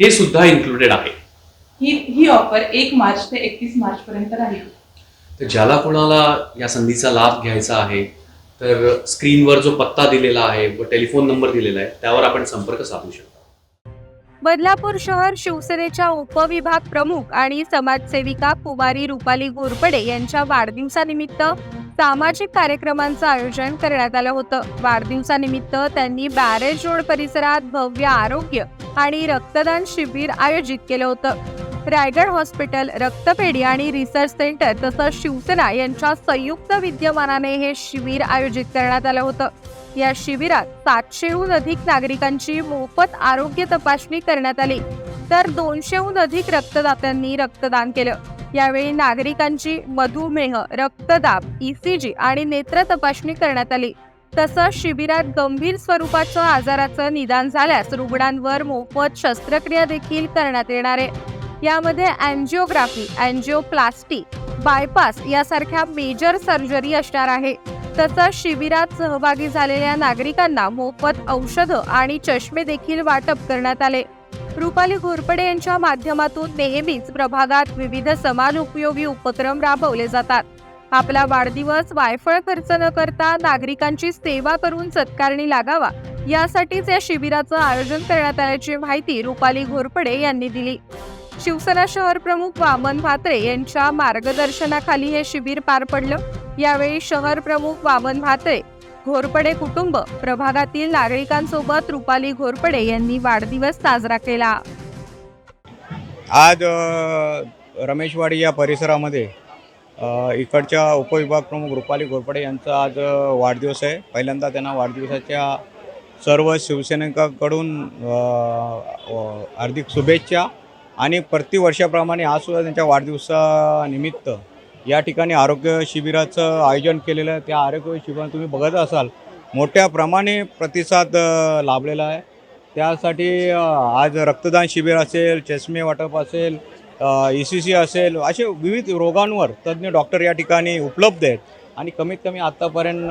हे सुद्धा इन्क्लुडेड आहे. ही ही ऑफर एक मार्च ते एकतीस मार्च पर्यंत राहील. तर ज्याला कोणाला या संधीचा लाभ घ्यायचा आहे तर स्क्रीनवर जो पत्ता दिलेला आहे व टेलिफोन नंबर दिलेला आहे त्यावर आपण संपर्क साधू शकता. बदलापूर शहर शिवसेनेच्या उपविभाग प्रमुख आणि समाजसेविका कुमारी रुपाली घोरपडे यांच्या वाढदिवसानिमित्त सामाजिक कार्यक्रमांचं आयोजन करण्यात आलं होतं. वाढदिवसानिमित्त त्यांनी बॅरेज रोड परिसरात भव्य आरोग्य आणि रक्तदान शिबिर आयोजित केलं होतं. रायगड हॉस्पिटल रक्तपेढी आणि रिसर्च सेंटर तसंच शिवसेना यांच्या संयुक्त विद्यमानाने हे शिबिर आयोजित करण्यात आलं होतं. या शिबिरात सातशेहून अधिक नागरिकांची मोफत आरोग्य तपासणी करण्यात आली. तर दोनशेहून अधिक रक्तदात्यांनी रक्तदान केलं. यावेळी नागरिकांची मधुमेह रक्तदाब ईसीजी आणि नेत्र तपासणी करण्यात आली. तसंच शिबिरात गंभीर स्वरूपाच्या आजाराचं निदान झाल्यास रुग्णांवर मोफत शस्त्रक्रिया देखील करण्यात येणार आहे. यामध्ये अँजिओग्राफी अँजिओप्लास्टी बायपास यासारख्या मेजर सर्जरी असणार आहे. तसंच शिबिरात सहभागी झालेल्या नागरिकांना मोफत औषधं आणि चष्मे देखील वाटप करण्यात आले. रुपाली घोरपडे यांच्या माध्यमातून नेहमीच प्रभागात विविध समान उपयोगी उपक्रम राबवले जातात. आपला वाढदिवस वायफळ खर्च न करता नागरिकांची सेवा करून सत्कारणी लागावा यासाठीच या शिबिराचं आयोजन करण्यात आल्याची माहिती रुपाली घोरपडे यांनी दिली. शिवसेना शहर प्रमुख वामन म्हात्रे यांच्या मार्गदर्शनाखाली हे शिबिर पार पडलं. यावेळी शहर प्रमुख वामन म्हात्रे घोरपडे कुटुंब. प्रभागातील नागरिकांसोबत रुपाली घोरपडे यांनी वाढदिवस साजरा केला. आज रमेशवाडी या परिसरामध्ये इकडच्या उपविभाग प्रमुख रुपाली घोरपडे यांचा आज वाढदिवस आहे. पहिल्यांदा त्यांना वाढदिवसाच्या सर्व शिवसैनिकांकडून हार्दिक शुभेच्छा आणि प्रतिवर्षाप्रमाणे आजसुद्धा त्यांच्या वाढदिवसानिमित्त या ठिकाणी आरोग्य शिबिराचं आयोजन केलेलं आहे. त्या आरोग्य शिबिरात तुम्ही बघत असाल मोठ्या प्रमाणे प्रतिसाद लाभलेला आहे. त्यासाठी आज रक्तदान शिबिर असेल चष्मे वाटप असेल ई सी सी असेल असे विविध रोगांवर तज्ज्ञ डॉक्टर या ठिकाणी उपलब्ध आहेत. आणि कमीत कमी आत्तापर्यंत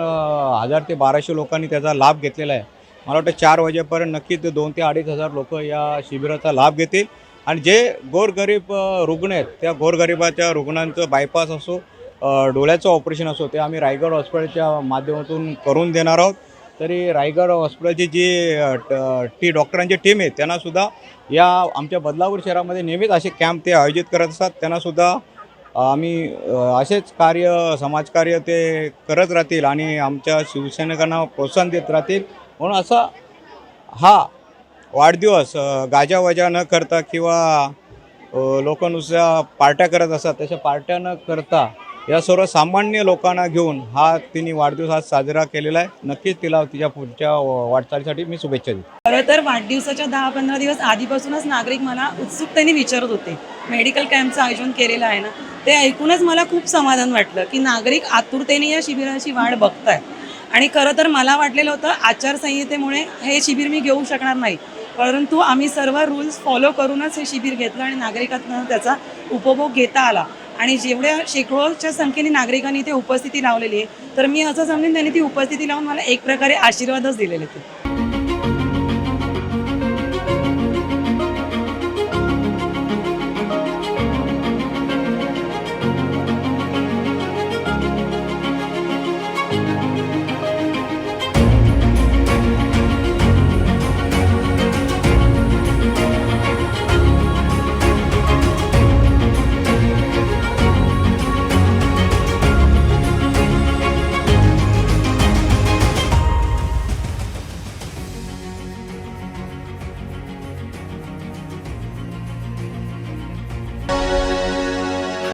हजार ते बाराशे लोकांनी त्याचा लाभ घेतलेला आहे. मला वाटतं चार वाजेपर्यंत नक्कीच दोन ते अडीच हजार लोक या शिबिराचा लाभ घेतील. आणि जे गोरगरीब रुग्ण आहेत त्या गोरगरिबाच्या रुग्णांचं बायपास असो डोळ्याचं ऑपरेशन असो ते आम्ही रायगड हॉस्पिटलच्या माध्यमातून करून देणार आहोत. तरी रायगड हॉस्पिटलची जी ट- टी डॉक्टरांची टीम आहे त्यांनासुद्धा या आमच्या बदलापूर शहरामध्ये नेहमीच असे कॅम्प ते आयोजित करत असतात. त्यांनासुद्धा आम्ही असेच कार्य समाजकार्य ते करत राहतील आणि आमच्या शिवसैनिकांना प्रोत्साहन देत राहतील. म्हणून असा हा वाढदिवस गाजा गाजावाजा न करता किंवा लोक नुसत्या पार्ट्या करत असतात तशा पार्ट्या न करता या सर्व सामान्य लोकांना घेऊन हा तिने वाढदिवस आज साजरा केलेला आहे. नक्कीच तिला तिच्या पुढच्या वाटचालीसाठी मी शुभेच्छा देतो. खरं तर वाढदिवसाच्या दहा पंधरा दिवस आधीपासूनच नागरिक मला उत्सुकतेने विचारत होते. मेडिकल कॅम्पचं आयोजन केलेलं आहे ना ते ऐकूनच मला खूप समाधान वाटलं की नागरिक आतुरतेने या शिबिराची वाढ बघताय आणि खरं तर मला वाटलेलं होतं आचारसंहितेमुळे हे शिबिर मी घेऊ शकणार नाही. परंतु आम्ही सर्व रूल्स फॉलो करूनच हे शिबिर घेतलं आणि नागरिकांना त्याचा उपभोग घेता आला. आणि जेवढ्या शेकडोच्या संख्येने नागरिकांनी इथे उपस्थिती लावलेली आहे तर मी असं समजेन त्यांनी ती उपस्थिती लावून मला एक प्रकारे आशीर्वादच दिलेले ते